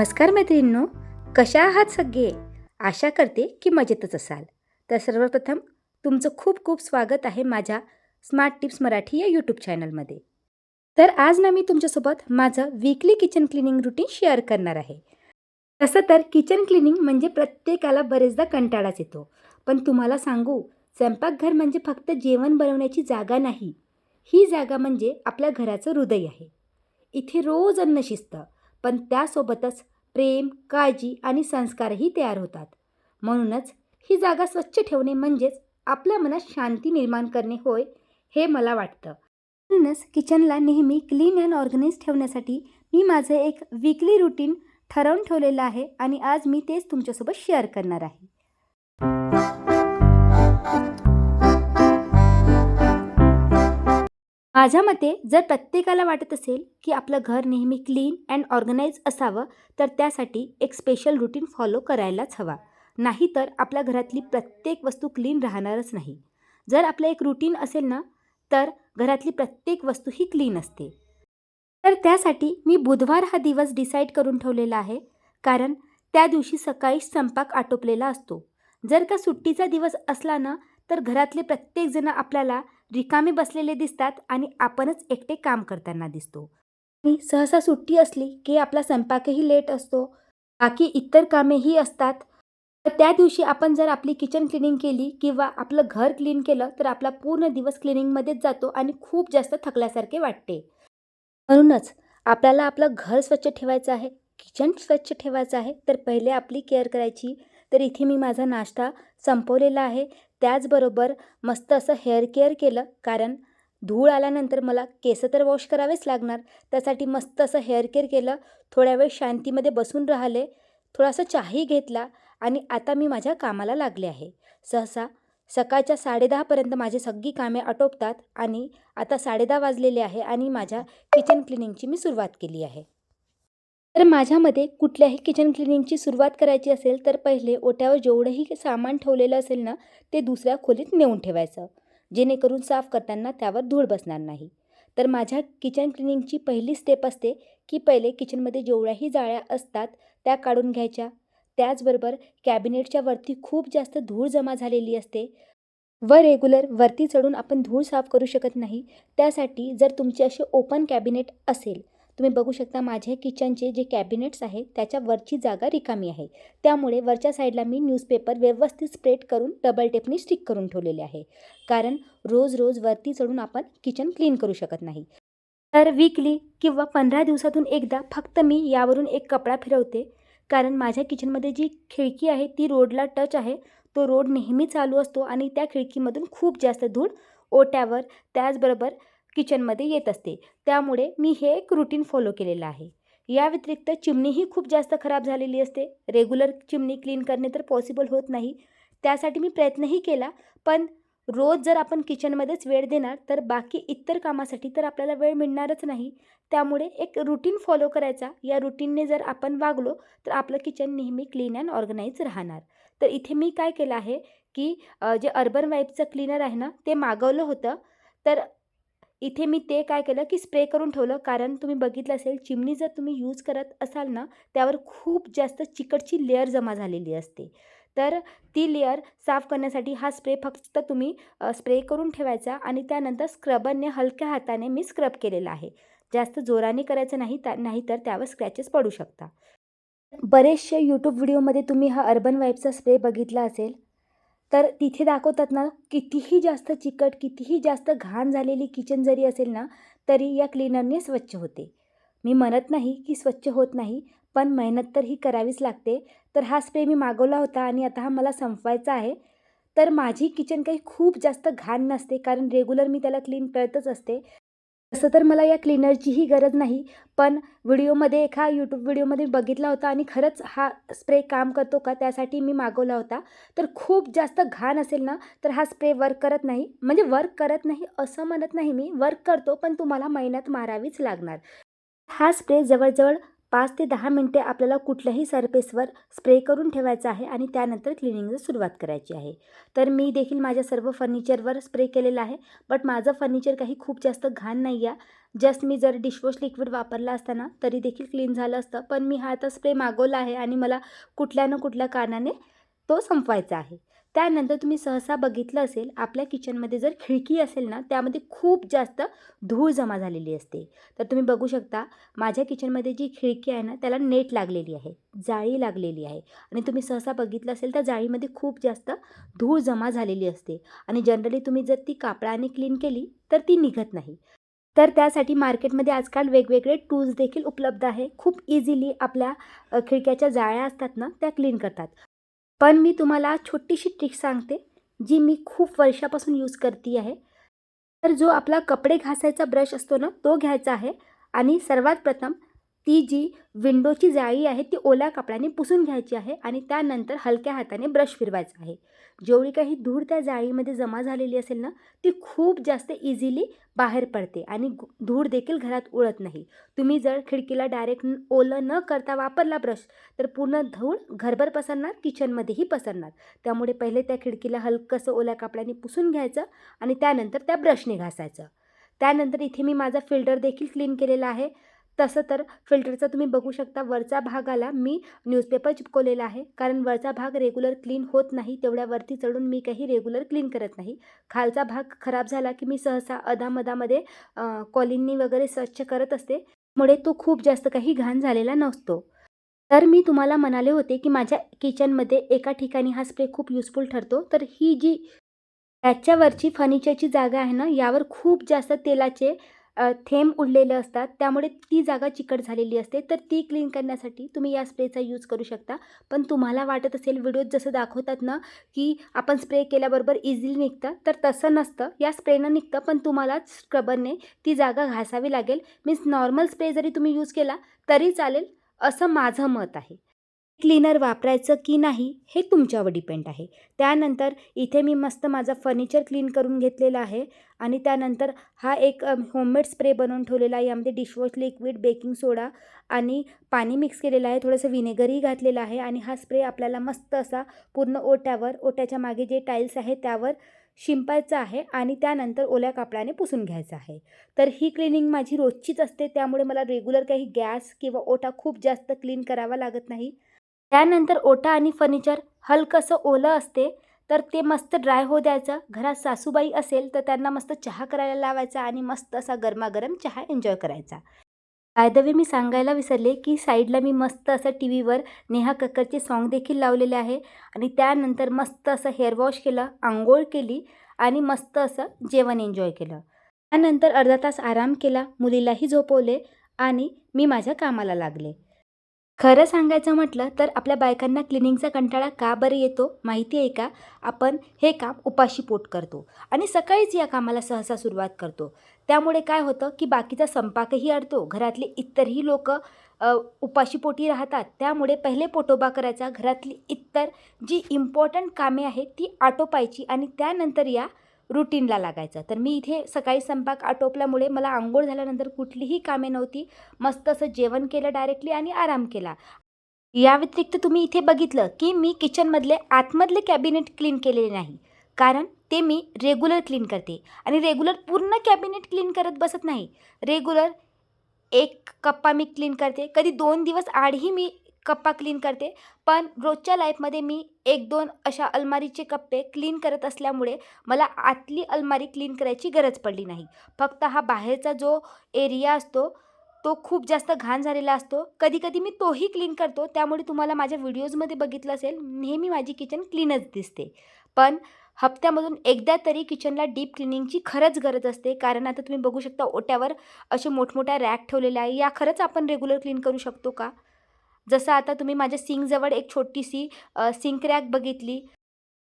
नमस्कार मैत्रिणींनो कशा आहात सगळे? आशा करते की मजेतच असाल. तर सर्वप्रथम तुमचं खूप खूप स्वागत आहे माझ्या स्मार्ट टिप्स मराठी या यूट्यूब चॅनलमध्ये तर आज ना मी तुमच्यासोबत माझं weekly kitchen cleaning routine share करणार आहे. तसं तर किचन क्लिनिंग म्हणजे प्रत्येकाला बरेचदा कंटाळाच येतो. पण तुम्हाला सांगू स्वयंपाकघर म्हणजे फक्त जेवण बनवण्याची जागा नाही. ही जागा म्हणजे आपल्या घराचं हृदय आहे. इथे रोज अन्न शिजतं. पण त्यासोबतच प्रेम काळजी आणि संस्कारही तयार होतात. म्हणूनच ही जागा स्वच्छ ठेवणे म्हणजेच आपल्या मनात शांती निर्माण करणे होय हे मला वाटतं. म्हणूनच किचनला नेहमी क्लीन अँड ऑर्गनाईज ठेवण्यासाठी मी माझं एक वीकली रुटीन ठरवून ठेवलेलं आहे आणि आज मी तेच तुमच्यासोबत शेअर करणार आहे. माझ्या मते जर प्रत्येकाला वाटत असेल की आपलं घर नेहमी क्लीन अँड ऑर्गनाईज असावं तर त्यासाठी एक स्पेशल रुटीन फॉलो करायलाच हवा. नाहीतर आपल्या घरातली प्रत्येक वस्तू क्लीन राहणारच नाही. जर आपलं एक रुटीन असेल ना तर घरातली प्रत्येक वस्तू ही क्लीन असते. तर त्यासाठी मी बुधवार हा दिवस डिसाईड करून ठेवलेला आहे कारण त्या दिवशी सकाळी स्वयंपाक आटोपलेला असतो. जर का सुट्टीचा दिवस असला ना तर घरातले प्रत्येकजण आपल्याला रिकामे बसलेले दिसतात आणि आपणच एकटे काम करताना दिसतो. आणि सहसा सुट्टी असली की आपला स्वयंपाकही लेट असतो. बाकी इतर कामेही असतात. तर त्या दिवशी आपण जर आपली किचन क्लिनिंग केली किंवा आपलं घर क्लीन केलं तर आपला पूर्ण दिवस क्लिनिंगमध्येच जातो आणि खूप जास्त थकल्यासारखे वाटते. म्हणूनच आपल्याला आपलं घर स्वच्छ ठेवायचं आहे किचन स्वच्छ ठेवायचं आहे तर पहिले आपली केअर करायची. तर इथे मी माझा नाश्ता संपवलेला आहे. त्याचबरोबर मस्त असं हेअर केअर केलं. कारण धूळ आल्यानंतर मला केस तर वॉश करावेच लागणार. त्यासाठी मस्त असं हेअर केअर केलं. थोड्या वेळ शांतीमध्ये बसून राहिले. थोडासा चहाही घेतला. आणि आता मी माझ्या कामाला लागले आहे. सहसा सकाळच्या साडेदहापर्यंत माझी सगळी कामे आटोपतात. आणि आता साडेदहा वाजलेले आहे आणि माझ्या किचन क्लिनिंगची मी सुरुवात केली आहे. तर माझ्यामध्ये कुठल्याही किचन क्लिनिंगची सुरुवात करायची असेल तर पहिले ओट्यावर जेवढंही सामान ठेवलेलं असेल ना ते दुसऱ्या खोलीत नेऊन ठेवायचं. जेणेकरून साफ करताना त्यावर धूळ बसणार नाही. तर माझ्या किचन क्लिनिंगची पहिली स्टेप असते की पहिले किचनमध्ये जेवढ्याही जाळ्या असतात त्या काढून घ्यायच्या. त्याचबरोबर कॅबिनेटच्या वरती खूप जास्त धूळ जमा झालेली असते. व रेग्युलर वरती चढून आपण धूळ साफ करू शकत नाही. त्यासाठी जर तुमचे असे ओपन कॅबिनेट असेल तुम्ही बघू शकता माझे किचनचे जे कॅबिनेट्स आहेत त्याच्या वरची जागा रिकामी आहे. त्यामुळे वरच्या साईडला मी न्यूजपेपर व्यवस्थित स्प्रेड करून डबल टेपने स्टिक करून ठेवलेले आहे. कारण रोज रोज वरती चढून आपण किचन क्लीन करू शकत नाही. तर वीकली किंवा पंधरा दिवसातून एकदा फक्त मी यावरून एक कपडा फिरवते. कारण माझ्या किचनमध्ये जी खिडकी आहे ती रोडला टच आहे. तो रोड नेहमी चालू असतो आणि त्या खिडकीमधून खूप जास्त धूळ ओट्यावर त्याचबरोबर किचनमध्ये येत असते. त्यामुळे मी हे एक रुटीन फॉलो केलेलं आहे. या व्यतिरिक्त चिमणीही खूप जास्त खराब झालेली असते. रेग्युलर चिमणी क्लीन करणे तर पॉसिबल होत नाही. त्यासाठी मी प्रयत्नही केला पण रोज जर आपण किचनमध्येच वेळ देणार तर बाकी इतर कामासाठी तर आपल्याला वेळ मिळणारच नाही. त्यामुळे एक रुटीन फॉलो करायचा. या रुटीनने जर आपण वागलो तर आपलं किचन नेहमी क्लीन अँड ऑर्गनाईज राहणार. तर इथे मी काय केलं आहे की जे अर्बन वाईपचं क्लीनर आहे ना ते मागवलं होतं. तर इथे मी ते काय केलं की स्प्रे करून ठेवलं. कारण तुम्ही बघितलं असेल चिमणी जर तुम्ही यूज करत असाल ना त्यावर खूप जास्त चिकटची लेअर जमा झालेली असते. तर ती लेअर साफ करण्यासाठी हा स्प्रे फक्त तुम्ही स्प्रे करून ठेवायचा आणि त्यानंतर स्क्रबरने हलक्या हाताने मी स्क्रब केलेला आहे. जास्त जोराने करायचं नाही त्या नाहीतर त्यावर स्क्रॅचेस पडू शकता बरेचसे यूट्यूब व्हिडिओमध्ये तुम्ही हा अर्बन वाईपचा स्प्रे बघितला असेल. तर तिथे दाखवतात ना कितीही जास्त चिकट कितीही जास्त घाण झालेली किचन जरी असेल ना तरी या क्लीनरने स्वच्छ होते. मी म्हणत नाही की स्वच्छ होत नाही पण मेहनत तर ही करावीच लागते. तर हा स्प्रे मी मागवला होता आणि आता हा मला संपवायचा आहे. तर माझी किचन काही खूप जास्त घाण नसते कारण रेग्युलर मी त्याला क्लीन करतच असते. तसं तर मला या क्लीनरचीही गरज नाही पण व्हिडिओमध्ये एका यूट्यूब व्हिडिओमध्ये बघितला होता आणि खरंच हा स्प्रे काम करतो का त्यासाठी मी मागवला होता. तर खूप जास्त घाण असेल ना तर हा स्प्रे वर्क करत नाही. म्हणजे वर्क करत नाही असं म्हणत नाही मी वर्क करतो पण तुम्हाला मेहनत मारावीच लागणार. हा स्प्रे जवळजवळ पाच ते दहा मिनटे आपल्याला कुठल्याही सरफेसवर स्प्रे करून ठेवायचा आहे आणि त्यानंतर क्लिनिंगला सुरुवात करायची आहे. तर मी देखील माझ्या सर्व फर्निचरवर स्प्रे केलेला आहे बट माझं फर्निचर काही खूप जास्त घाण नाही आहे. जस्ट मी जर डिशवॉश लिक्विड वापरला असताना तरी देखील क्लीन झालं असतं पण मी हा आता स्प्रे मागवला आहे आणि मला कुठल्या ना कुठल्या कारणाने तो संपवायचा आहे. त्यानंतर तुम्ही सहसा बघितलं असेल आपल्या किचनमध्ये जर खिडकी असेल ना त्यामध्ये खूप जास्त धूळ जमा झालेली असते. तर तुम्ही बघू शकता माझ्या किचनमध्ये जी खिडकी आहे ना त्याला नेट लागलेली आहे जाळी लागलेली आहे. आणि तुम्ही सहसा बघितलं असेल त्या जाळीमध्ये खूप जास्त धूळ जमा झालेली असते. आणि जनरली तुम्ही जर ती कापडाने क्लीन केली तर ती निघत नाही. तर त्यासाठी मार्केटमध्ये आजकाल वेगवेगळे टूल्स देखील उपलब्ध आहे. खूप इझिली आपल्या खिडक्याच्या जाळ्या असतात ना त्या क्लीन करतात. पण मी तुम्हाला छोटीशी ट्रिक सांगते जी मी खूप वर्षापासून यूज करते आहे. तर जो आपला कपडे घासायचा ब्रश असतो ना तो घ्यायचा आहे. आणि सर्वात प्रथम ती जी विंडोची जाळी आहे ती ओल्या कपड्याने पुसून घ्यायची आहे आणि त्यानंतर हलक्या हाताने ब्रश फिरवायचा आहे. जेवढी काही धूळ त्या जाळीमध्ये जमा झालेली असेल ना ती खूप जास्त इझिली बाहेर पडते आणि धूळ देखील घरात उडत नाही. तुम्ही जर खिडकीला डायरेक्ट ओलं न करता वापरला ब्रश तर पूर्ण धूळ घरभर पसरणार किचनमध्येही पसरणार. त्यामुळे पहिले त्या खिडकीला हलकंसं ओल्या कापडाने पुसून घ्यायचं आणि त्यानंतर त्या ब्रशने घासायचं. त्यानंतर इथे मी माझा फिल्टर देखील क्लीन केलेला आहे. तसं तर फिल्टरचा तुम्ही बघू शकता वरचा भागाला मी न्यूजपेपर चिपकवलेला आहे. कारण वरचा भाग रेग्युलर क्लीन होत नाही तेवढ्या वरती चढून मी काही रेग्युलर क्लीन करत नाही. खालचा भाग खराब झाला की मी सहसा अधामधामध्ये कॉलिननी वगैरे स्वच्छ करत असते. मुळे तो खूप जास्त काही घाण झालेला नसतो. तर मी तुम्हाला म्हणाले होते की माझ्या किचनमध्ये एका ठिकाणी हा स्प्रे खूप युजफुल ठरतो. तर ही जी त्याच्यावरची फर्निचरची जागा आहे ना यावर खूप जास्त तेलाचे थेंब उडलेले असतात. त्यामुळे ती जागा चिकट झालेली असते. तर ती क्लीन करण्यासाठी तुम्ही या स्प्रेचा यूज करू शकता. पण तुम्हाला वाटत असेल व्हिडिओत जसं दाखवतात ना की आपण स्प्रे केल्याबरोबर इझिली निघतं. तर तसं नसतं. या स्प्रेनं निघतं पण तुम्हालाच स्क्रबरने ती जागा घासावी लागेल. मीन्स नॉर्मल स्प्रे जरी तुम्ही यूज केला तरी चालेल. असं माझं मत आहे. क्लीनर वापरायचं की नाही हे तुमच्यावर डिपेंड आहे. त्यानंतर इथे मी मस्त माझं फर्निचर क्लीन करून घेतलेलं आहे आणि त्यानंतर हा एक होममेड स्प्रे बनवून ठेवलेला आहे. यामध्ये डिशवॉश लिक्विड बेकिंग सोडा आणि पाणी मिक्स केलेलं आहे. थोडंसं विनेगरही घातलेलं आहे आणि हा स्प्रे आपल्याला मस्त असा पूर्ण ओट्यावर ओट्याच्या मागे जे टाईल्स आहे त्यावर शिंपायचं आहे आणि त्यानंतर ओल्या कापडाने पुसून घ्यायचं आहे. तर ही क्लिनिंग माझी रोजचीच असते. त्यामुळे मला रेग्युलर काही गॅस किंवा ओटा खूप जास्त क्लीन करावा लागत नाही. त्यानंतर ओटा आणि फर्निचर हलकंसं ओलं असते तर ते मस्त ड्राय होऊ द्यायचं. घरात सासूबाई असेल तर त्यांना मस्त चहा करायला लावायचा आणि मस्त असा गरमागरम चहा एन्जॉय करायचा. बाय वे मी सांगायला विसरले की साईडला मी मस्त असं टी व्हीवर नेहा कक्करचे सॉन्ग देखील लावलेले आहे आणि त्यानंतर मस्त असं हेअर वॉश केलं आंघोळ केली आणि मस्त असं जेवण एन्जॉय केलं. त्यानंतर अर्धा तास आराम केला मुलीलाही झोपवले आणि मी माझ्या कामाला लागले. खरं सांगायचं म्हटलं तर आपल्या बायकांना क्लिनिंगचा कंटाळा का बरं येतो माहिती आहे का? आपण हे काम उपाशी पोट करतो आणि सकाळीच या कामाला सहसा सुरुवात करतो. त्यामुळे काय होतं की बाकीचा संपाकही अडतो घरातले इतरही लोक उपाशीपोटी राहतात. त्यामुळे पहिले पोटोबा करायचा घरातली इतर जी इम्पॉर्टंट कामे आहेत ती आटोपायची आणि त्यानंतर या रुटीनला लागायचं. तर मी इथे सकाळी स्वयंपाक आटोपल्यामुळे मला आंघोळ झाल्यानंतर कुठलीही कामे नव्हती. मस्त असं जेवण केलं डायरेक्टली आणि आराम केला. या व्यतिरिक्त तुम्ही इथे बघितलं की मी किचनमधले आतमधले कॅबिनेट क्लीन केलेले नाही. कारण ते मी रेग्युलर क्लीन करते आणि रेग्युलर पूर्ण कॅबिनेट क्लीन करत बसत नाही. रेग्युलर एक कप्पा मी क्लीन करते. कधी दोन दिवस आडही मी कप्पा क्लीन करते. पण रोजच्या लाईफमध्ये मी एक दोन अशा अलमारीचे कप्पे क्लीन करत असल्यामुळे मला आतली अलमारी क्लीन करायची गरज पडली नाही. फक्त हा बाहेरचा जो एरिया असतो तो खूप जास्त घाण झालेला असतो. कधीकधी मी तोही क्लीन करतो. त्यामुळे तुम्हाला माझ्या व्हिडिओजमध्ये बघितलं असेल नेहमी माझी किचन क्लीनच दिसते. पण हप्त्यामधून एकदा तरी किचनला डीप क्लिनिंगची खरंच गरज असते. कारण आता तुम्ही बघू शकता ओट्यावर असे मोठमोठ्या रॅक ठेवलेल्या आहे. या खरंच आपण रेग्युलर क्लीन करू शकतो का? जसं आता तुम्ही माझ्या सिंकजवळ एक छोटीशी सिंक रॅक बघितली.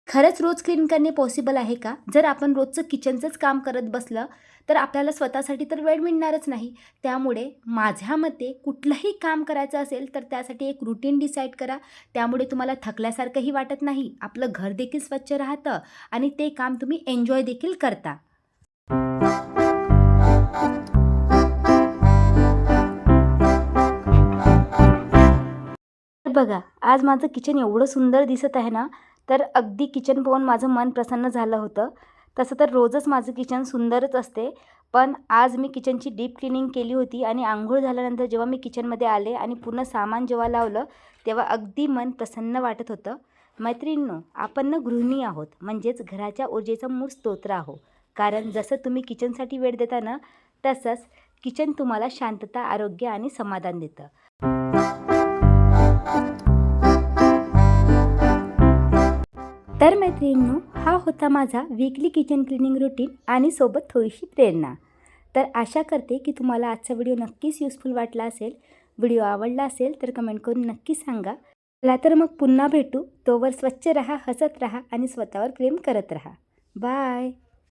खरंच रोज क्लीन करणे पॉसिबल आहे का? जर आपण रोजचं किचनचंच काम करत बसलं तर आपल्याला स्वतःसाठी तर वेळ मिळणारच नाही. त्यामुळे माझ्या मते कुठलंही काम करायचं असेल तर त्यासाठी एक रुटीन डिसाईड करा. त्यामुळे तुम्हाला थकल्यासारखंही वाटत नाही. आपलं घर देखील स्वच्छ राहतं आणि ते काम तुम्ही एन्जॉय देखील करता. बघा आज माझं किचन एवढं सुंदर दिसत आहे ना तर अगदी किचन पाहून माझं मन प्रसन्न झालं होतं. तसं तर रोजच माझं किचन सुंदरच असते पण आज मी किचनची डीप क्लिनिंग केली होती आणि आंघोळ झाल्यानंतर जेव्हा मी किचनमध्ये आले आणि पूर्ण सामान जेव्हा लावलं तेव्हा अगदी मन प्रसन्न वाटत होतं. मैत्रिणींनो आपण ना गृहिणी आहोत म्हणजेच घराच्या ऊर्जेचा मूळ स्तोत्र आहो कारण जसं तुम्ही किचनसाठी वेळ देता ना तसंच किचन तुम्हाला शांतता आरोग्य आणि समाधान देतं. तर मैत्रिणींनो हा होता माझा वीकली किचन क्लिनिंग रुटीन आणि सोबत थोडीशी प्रेरणा. तर आशा करते की तुम्हाला आजचा व्हिडिओ नक्कीच युजफुल वाटला असेल. व्हिडिओ आवडला असेल तर कमेंट करून नक्की सांगा. चला तर मग पुन्हा भेटू. तोवर स्वच्छ रहा हसत रहा आणि स्वतःवर प्रेम करत रहा. बाय